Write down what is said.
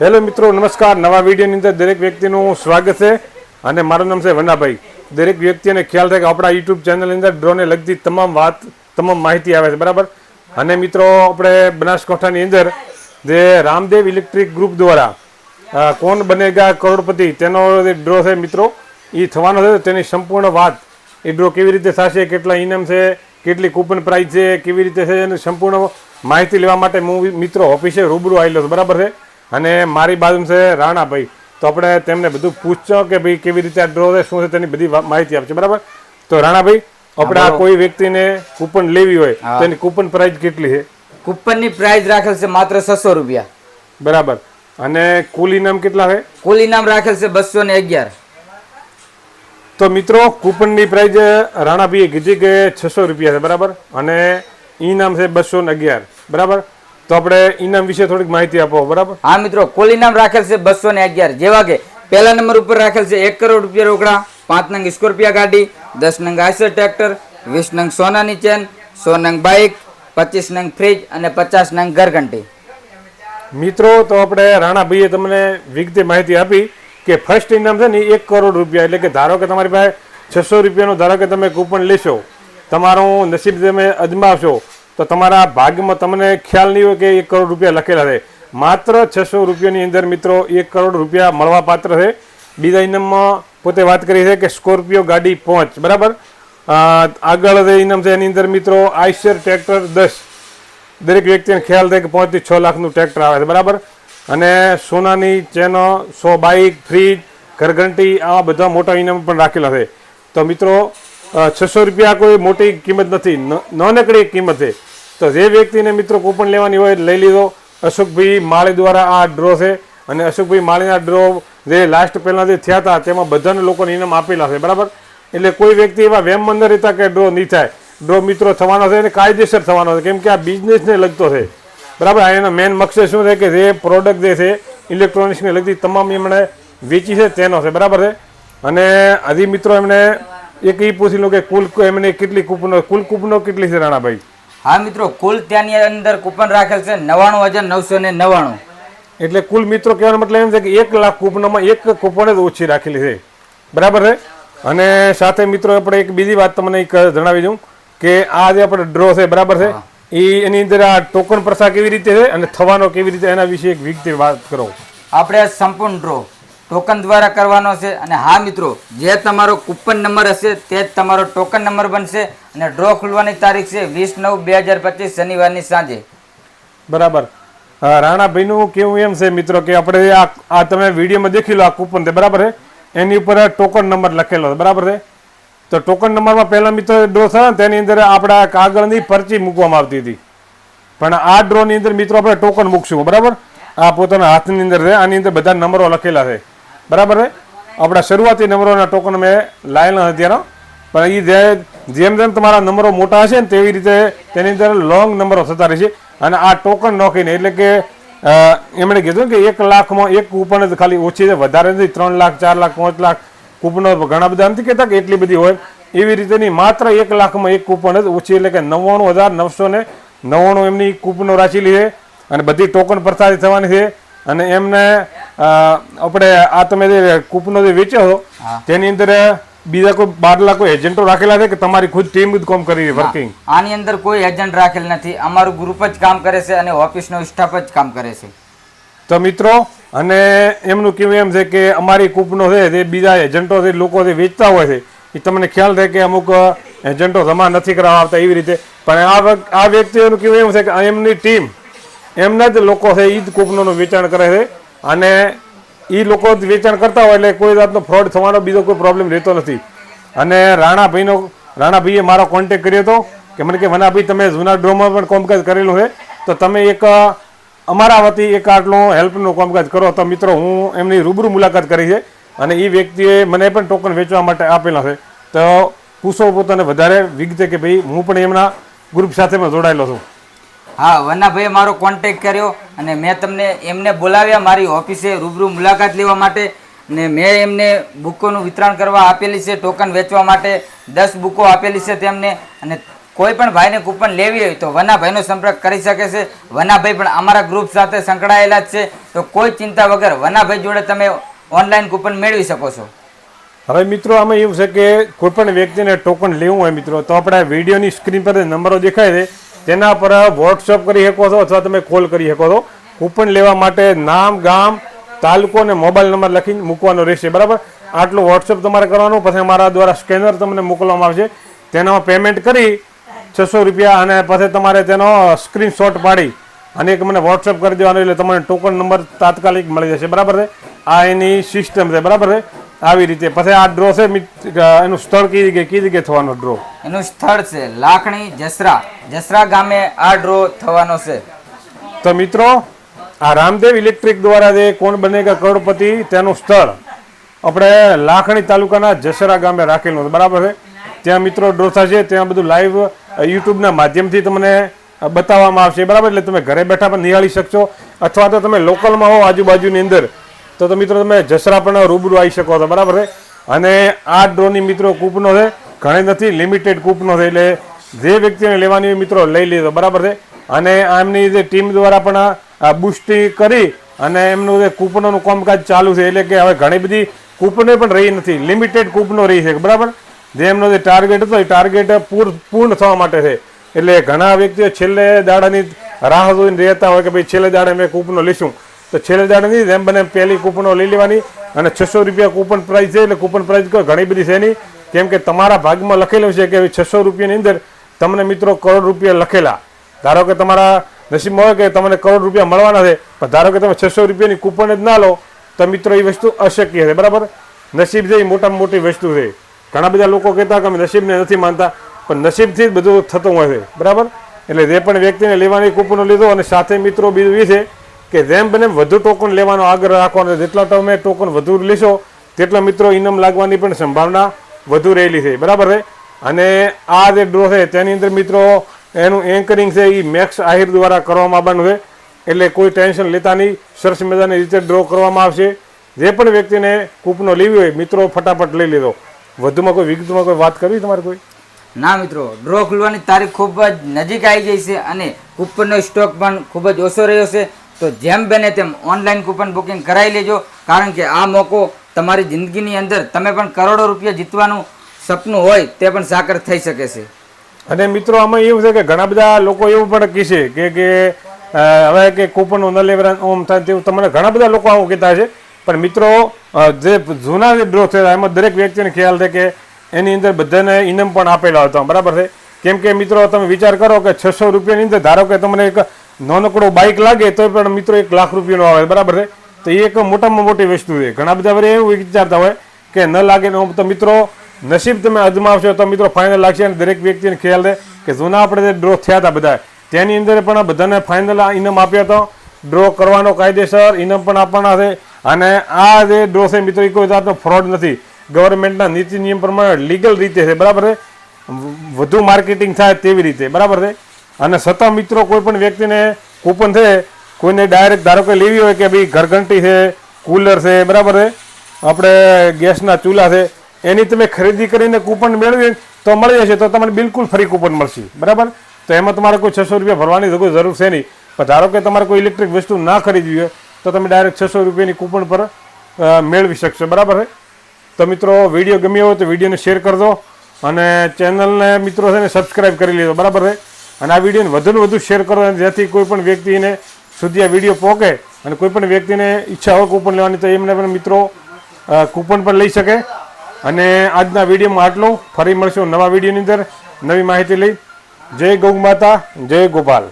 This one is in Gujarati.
હેલો મિત્રો, નમસ્કાર. નવા વિડીયોની અંદર દરેક વ્યક્તિનું સ્વાગત છે અને મારું નામ છે વનાભાઈ દરેક વ્યક્તિને ખ્યાલ થાય કે આપણા યુટ્યુબ ચેનલની અંદર ડ્રોને લગતી તમામ વાત, તમામ માહિતી આવે છે, બરાબર? અને મિત્રો, આપણે બનાસકાંઠાની અંદર જે રામદેવ ઇલેક્ટ્રિક ગ્રુપ દ્વારા કોણ બનેગા કરોડપતિ, તેનો જે ડ્રો છે મિત્રો, એ થવાનો છે. તેની સંપૂર્ણ વાત, એ ડ્રો કેવી રીતે થશે, કેટલા ઇનામ છે, કેટલી કૂપન પ્રાઇસ છે, કેવી રીતે છે, એની સંપૂર્ણ માહિતી લેવા માટે હું મિત્રો ઓફિસે રૂબરૂ આવેલો છું. બરાબર છે? અને મારી બાજુ છે રાણાભાઈ. તો આપણે તેમને બધું પૂછજો કે ભાઈ કેવી રીતે આ ડ્રો છે શું છે તેની બધી માહિતી આપશે બરાબર? તો રાણાભાઈ આપણે આ કોઈ વ્યક્તિને કૂપન લેવી હોય તો એની કૂપન પ્રાઇસ કેટલી છે? કૂપનની પ્રાઇસ રાખેલ છે માત્ર છસો રૂપિયા. બરાબર. અને કુલ ઇનામ કેટલા છે? કુલ ઇનામ રાખેલ છે બસો ને અગિયાર. તો મિત્રો કૂપનની પ્રાઇસ રાણાભાઈએ કીધી કે છસો રૂપિયા છે બરાબર? અને ઇનામ છે બસો ને અગિયાર. બરાબર? તો આપણે ઇનામ વિશે થોડીક માહિતી આપો બરાબર? હા મિત્રો કુલ ઇનામ રાખેલ છે બસો ને અગિયાર. જેવા કે પહેલા નંબર ઉપર રાખેલ છે એક કરોડ રૂપિયા રોકડા પાંચ નંગ સ્કોર્પિયા ગાડી દસ નંગ આઈસર ટ્રેક્ટર વીસ નંગ સોનાની ચેન સો નંગ બાઇક પચીસ નંગ ફ્રીજ અને પચાસ નંગ ઘરઘંટી. મિત્રો તો આપણે રાણાભાઈએ તમને વિગતે માહિતી આપી કે ફર્સ્ટ ઇનામ છે ને એક કરોડ રૂપિયા એટલે કે ધારો કે તમારી પાસે છસો રૂપિયાનું ધારો કે તમે કૂપન લેશો તમારું નસીબ તમે અજમાવશો તો તમારા ભાગ્યમાં તમને ખ્યાલ નહીં હોય કે એક કરોડ રૂપિયા લખેલા છે. માત્ર છસો રૂપિયાની અંદર મિત્રો એક કરોડ રૂપિયા મળવા પાત્ર છે. બીજા ઇનામમાં પોતે વાત કરી છે કે સ્કોર્પિયો ગાડી પહોંચ, બરાબર? આગળ જે ઇનામ છે એની અંદર મિત્રો આઈસર ટ્રેક્ટર દસ. દરેક વ્યક્તિને ખ્યાલ થાય કે પાંચથી છ લાખનું ટ્રેક્ટર આવે છે, બરાબર? અને સોનાની ચેનો, સો બાઇક ફ્રીજ, ઘરઘંટી, આવા બધા મોટા ઇનામ પણ રાખેલા છે. તો મિત્રો છસો રૂપિયા કોઈ મોટી કિંમત નથી. નાનકડી કિંમત છે. તો જે વ્યક્તિને મિત્રો કૂપન લેવાની હોય લઈ લીધો. અશોકભાઈ માળી દ્વારા આ ડ્રો છે. અને અશોકભાઈ માળીના ડ્રો જે લાસ્ટ પહેલાં જે થયા હતા, તેમાં બધાને લોકોને ઇનામ આપેલા છે. બરાબર? એટલે કોઈ વ્યક્તિ એવા વેમમાં ન રહેતા કે ડ્રો નહીં થાય. ડ્રો મિત્રો થવાનો છે અને કાયદેસર થવાનો છે. કેમ કે આ બિઝનેસને લગતો છે. બરાબર? આ એનો મેન મકસદ શું છે કે જે પ્રોડક્ટ જે છે ઇલેક્ટ્રોનિક્સને લગતી તમામ એમણે વેચી છે તેનો છે. બરાબર છે? અને હજી મિત્રો એમણે એક એ પૂછી લો કે કુલ એમને કેટલી કૂપનો કુલ કૂપનો કેટલી છે રાણાભાઈ? હા મિત્રો કુલ ત્યાંની અંદર કૂપન રાખેલ છે નવ્વાણું હજાર નવસો ને નવ્વાણું. એટલે કુલ મિત્રો કહેવાનો મતલબ એમ છે કે એક લાખ કૂપનોમાં એક કૂપન જ ઓછી રાખેલી છે. બરાબર છે? અને સાથે મિત્રો આપણે એક બીજી વાત તમને જણાવી દઉં કે આ જે આપણે ડ્રો છે બરાબર છે? એ એની અંદર આ ટોકન પ્રસા કેવી રીતે છે અને થવાનો કેવી રીતે એના વિશે એક વિગતે વાત કરો. આપણે આ સંપૂર્ણ ડ્રો. ટોકન દ્વારા કરવાનો છે અને હા મિત્રો, જે તમારો કૂપન નંબર હશે તે જ તમારો ટોકન નંબર બનશે અને ડ્રો ખુલવાની તારીખ છે વીસ નવ બે હજાર પચીસ શનિવારની સાંજે. બરાબર. રાણાભાઈનું કેવું એમ છે મિત્રો કે આપણે આ આ તમે વિડીયોમાં દેખી લો આ કૂપન છે, બરાબર છે? એની ઉપર ટોકન નંબર લખેલો છે, બરાબર છે? તો ટોકન નંબરમાં પહેલા મિત્રો ડ્રો થયો ને તેની અંદર આપણા કાગળની પરચી મૂકવામાં આવતી હતી. પણ આ ડ્રોની અંદર મિત્રો આપણે ટોકન મૂકશું, બરાબર? આ પોતાના હાથની અંદર છે, આની અંદર બધા નંબરો લખેલા છે. બરાબર છે આપણા શરૂઆતી નંબરોના ટોકન મેં લાયેલા અત્યારે પણ એ જે જેમ જેમ તમારા નંબરો મોટા હશે ને તેવી રીતે તેની અંદર લોંગ નંબરો થતા રહેશે. અને આ ટોકન નોખીને, એટલે કે એમણે કીધું કે એક લાખમાં એક કૂપન જ ખાલી ઓછી છે, વધારે નથી, ત્રણ લાખ, ચાર લાખ, પાંચ લાખ કૂપનો ઘણા બધા નથી કહેતા કે એટલી બધી હોય. એવી રીતેની માત્ર એક લાખમાં એક કૂપન જ ઓછી, એટલે કે નવ્વાણું હજાર નવસો ને નવ્વાણું એમની કૂપનો રાખેલી છે અને બધી ટોકન પ્રસારિત થવાની છે. અને એમને આપણે આ તમે જે કૂપનો જે વેચ્યો હતો તેની અંદર બીજા કોઈ બારલા કોઈ એજન્ટો રાખેલા છે કે તમારી ખુદ ટીમ જ કામ કરી વર્કિંગ આની અંદર કોઈ એજન્ટ રાખેલ નથી. અમારું ગ્રુપ જ કામ કરે છે અને ઓફિસનો સ્ટાફ જ કામ કરે છે. તો મિત્રો અને એમનું કેવું એમ છે કે અમારી કૂપનો છે તે બીજા એજન્ટો છે લોકો જે વેચતા હોય છે એ તમને ખ્યાલ થાય કે અમુક એજન્ટો જમા નથી કરાવવા આવતા એવી રીતે. પણ આ આ વ્યક્તિઓનું કેવું એમ છે કે એમની ટીમ એમના જ લોકો છે એ જ કૂપનોનું વેચાણ કરે છે. અને એ લોકો વેચાણ કરતા હોય એટલે કોઈ જાતનો ફ્રોડ થવાનો બીજો કોઈ પ્રોબ્લેમ રહેતો નથી. અને રાણાભાઈનો રાણાભાઈએ મારો કોન્ટેક કર્યો હતો કે મને કે વનાભાઈ તમે જૂના ડ્રોમાં પણ કામકાજ કરેલું છે, તો તમે એક અમારા વતી એક આટલું હેલ્પનું કામકાજ કરો. તો મિત્રો, હું એમની રૂબરૂ મુલાકાત કરી છે અને એ વ્યક્તિએ મને પણ ટોકન વેચવા માટે આપેલા છે. તો પૂછો પોતાને વધારે વિગતે કે, ભાઈ, હું પણ એમના ગ્રુપ સાથે પણ જોડાયેલો છું. હા, વનાભાઈએ મારો કોન્ટેક કર્યો. અને મેં તમને એમને બોલાવ્યા, મારી ઓફિસે રૂબરૂ મુલાકાત લેવા માટે. ને મેં એમને બુકોનું વિતરણ કરવા આપેલી છે, ટોકન વેચવા માટે. દસ બુકો આપેલી છે તેમને. અને કોઈ પણ ભાઈને કૂપન લેવી હોય તો વનાભાઈનો સંપર્ક કરી શકે છે. વનાભાઈ પણ અમારા ગ્રુપ સાથે સંકળાયેલા જ છે. તો કોઈ ચિંતા વગર વનાભાઈ જોડે તમે ઓનલાઈન કૂપન મેળવી શકો છો. હવે મિત્રો, આમાં એવું છે કે કોઈ પણ વ્યક્તિને ટોકન લેવું હોય મિત્રો, તો આપણે વિડીયોની સ્ક્રીન પર નંબરો દેખાય છે તેના પર વોટ્સઅપ કરી શકો છો અથવા તમે કોલ કરી શકો છો. કૂપન લેવા માટે નામ, ગામ, તાલુકો અને મોબાઈલ નંબર લખીને મૂકવાનો રહેશે, બરાબર? આટલું વોટ્સઅપ તમારે કરવાનું, પછી અમારા દ્વારા સ્કેનર તમને મોકલવામાં આવશે. તેનામાં પેમેન્ટ કરી છસો રૂપિયા અને પછી તમારે તેનો સ્ક્રીનશોટ પાડી અને એક મને વોટ્સઅપ કરી દેવાનો, એટલે તમને ટોકન નંબર તાત્કાલિક મળી જશે, બરાબર છે? આ એની સિસ્ટમ છે, બરાબર છે? આવી રીતે. પછી આ ડ્રો છે એનું સ્થળ કઈ જગ્યાએ કઈ જગ્યાએ થવાનો ડ્રો એનું સ્થળ છે લાખણી જસરા. જસરા ગામે આ ડ્રો થવાનો છે. તો મિત્રો આ રામદેવ ઇલેક્ટ્રિક દ્વારા જે કોણ બનેગા કરોડપતિ તેનું સ્થળ આપણે લાખણી તાલુકાના જસરા ગામે રાખેલું બરાબર છે? ત્યાં મિત્રો ડ્રો થશે. ત્યાં બધું લાઈવ યુટ્યુબના માધ્યમથી તમને બતાવવામાં આવશે. બરાબર? એટલે તમે ઘરે બેઠા પણ નિહાળી શકશો. અથવા તો તમે લોકલમાં હો આજુબાજુની અંદર. તો તો મિત્રો તમે જસરા પણ રૂબરૂ આવી શકો છો, બરાબર છે? અને આ ડ્રોની મિત્રો કૂપનો છે, ઘણી નથી લિમિટેડ કૂપનો છે, એટલે જે વ્યક્તિને લેવાની હોય મિત્રો લઈ લીધો બરાબર છે? અને આમની જે ટીમ દ્વારા પણ આ બુસ્ટી કરી અને એમનું જે કૂપનોનું કામકાજ ચાલુ છે, એટલે કે હવે ઘણી બધી કૂપનો પણ રહી નથી લિમિટેડ કૂપનો રહી છે, બરાબર? જે એમનો જે ટાર્ગેટ હતો, એ ટાર્ગેટ પૂર પૂર્ણ થવા માટે છે. એટલે ઘણા વ્યક્તિઓ છેલ્લે દાડાની રાહ જોઈને રહેતા હોય કે ભાઈ છેલ્લે દાડે મેં કૂપનો લઈશું. તો છેલ્લે દાડે નહીં એમ બને પહેલી કૂપનો લઈ લેવાની અને છસો રૂપિયા કૂપન પ્રાઇસ છે, એટલે કૂપન પ્રાઇસ ઘણી બધી છે નહીં કેમ કે તમારા ભાગમાં લખેલું છે કે છસો રૂપિયાની અંદર તમને મિત્રો કરોડ રૂપિયા લખેલા. ધારો કે તમારા નસીબમાં હોય કે તમને કરોડ રૂપિયા મળવાના છે, પણ ધારો કે તમે છસો રૂપિયાની કૂપન જ ના લો, તો મિત્રો એ વસ્તુ અશક્ય છે, બરાબર? નસીબ છે એ મોટામાં મોટી વસ્તુ છે. ઘણા બધા લોકો કહેતા કે અમે નસીબને નથી માનતા, પણ નસીબથી જ બધું થતું હોય છે, બરાબર? એટલે જે પણ વ્યક્તિને લેવાની કૂપનો લીધો અને સાથે મિત્રો બીજું એ છે કે જેમ બને વધુ ટોકન લેવાનો આગ્રહ રાખવાનો જેટલા તમે ટોકન વધુ લેશો, તેટલા મિત્રો ઇનામ લાગવાની પણ સંભાવના વધુ રહેલી છે. બરાબર છે? અને આ જે ડ્રો છે, તેની અંદર મિત્રો એનું એન્કરિંગ છે એ મેક્સ આહિર દ્વારા કરવામાં આવવાનું છે. એટલે કોઈ ટેન્શન લેતા નહીં. સરસ મજાની રીતે ડ્રો કરવામાં આવશે. જે પણ વ્યક્તિને કૂપનો લેવી હોય, મિત્રો ફટાફટ લઈ લીધો વધુમાં કોઈ વિગતમાં કોઈ વાત કરવી તમારે કોઈ? ના મિત્રો ડ્રો ખુલવાની તારીખ ખૂબ જ નજીક આવી ગઈ છે અને કૂપનનો સ્ટોક પણ ખૂબ જ ઓછો રહ્યો છે. તો જેમ બને તેમ ઓનલાઈન કૂપન બુકિંગ કરાવી લેજો. કારણ કે આ મોકો તમારી જિંદગીની અંદર તમે પણ કરોડો રૂપિયા જીતવાનું સપનું હોય તે પણ સાકર થઈ શકે છે. અને મિત્રો, આમાં એવું છે કે ઘણા બધા લોકો એવું પણ કહેશે કે કે હવે કે કૂપન ન લેવરાન ઓમ થાય તેવું. તમને ઘણા બધા લોકો આવું કહેતા છે પણ મિત્રો જે જૂના જે ડ્રો થયેલા એમાં દરેક વ્યક્તિને ખ્યાલ છે કે એની અંદર બધાને ઇનામ પણ આપેલા હતા. બરાબર છે? કેમ કે મિત્રો, તમે વિચાર કરો કે છસો રૂપિયાની અંદર ધારો કે તમને એક નાનકડો બાઇક લાગે તો પણ મિત્રો એક લાખ રૂપિયાનો આવે, બરાબર છે? તો એ એક મોટામાં મોટી વસ્તુ છે. ઘણા બધા વરે એવું વિચારતા હોય કે ન લાગે તો મિત્રો નસીબ તમે અજમાવશો તો મિત્રો ફાઇનલ લાગશે અને દરેક વ્યક્તિને ખ્યાલ રહે કે જૂના આપણે જે ડ્રો થયા હતા બધા, તેની અંદર પણ બધાને ફાઇનલ ઇનામ આપ્યો હતો. ડ્રો કરવાનો કાયદેસર ઇનામ પણ આપવાના છે. અને આ જે ડ્રો છે મિત્રો, એ કોઈ જાતનો ફ્રોડ નથી. ગવર્મેન્ટના નીતિ નિયમ પ્રમાણે લીગલ રીતે છે, બરાબર છે? વધુ માર્કેટિંગ થાય તેવી રીતે, બરાબર છે? અને છતાં મિત્રો કોઈ પણ વ્યક્તિને કૂપન છે, કોઈને ડાયરેક્ટ ધારો કે લેવી હોય કે ભાઈ ઘરઘંટી છે કુલર છે, બરાબર છે? આપણે ગેસના ચૂલા છે, એની તમે ખરીદી કરીને કૂપન મેળવી તો મળી જશે, તો તમને બિલકુલ ફ્રી કૂપન મળશે. બરાબર? તો એમાં તમારે કોઈ છસો રૂપિયા ભરવાની કોઈ જરૂર છે નહીં. પણ ધારો કે તમારે કોઈ ઇલેક્ટ્રિક વસ્તુ ના ખરીદવી હોય, તો તમે ડાયરેક્ટ છસો રૂપિયાની કૂપન પર મેળવી શકશો. બરાબર છે? તો મિત્રો, વીડિયો ગમ્યો હોય તો વિડીયોને શેર કરજો અને ચેનલને મિત્રો છે ને સબસ્ક્રાઈબ કરી લેજો. બરાબર છે? અને આ વિડીયોને વધુને વધુ શેર કરો જેથી કોઈ પણ વ્યક્તિને સુધી આ વીડિયો પહોંચે અને કોઈ પણ વ્યક્તિને ઈચ્છા હોય કૂપન લેવાની, તો એમને પણ મિત્રો કૂપન પણ લઈ શકે. અને આજના વિડીયોમાં આટલું. ફરી મળશું નવા વિડીયોની અંદર. નવી માહિતી લઈ. જય ગૌ માતા, જય ગોપાલ.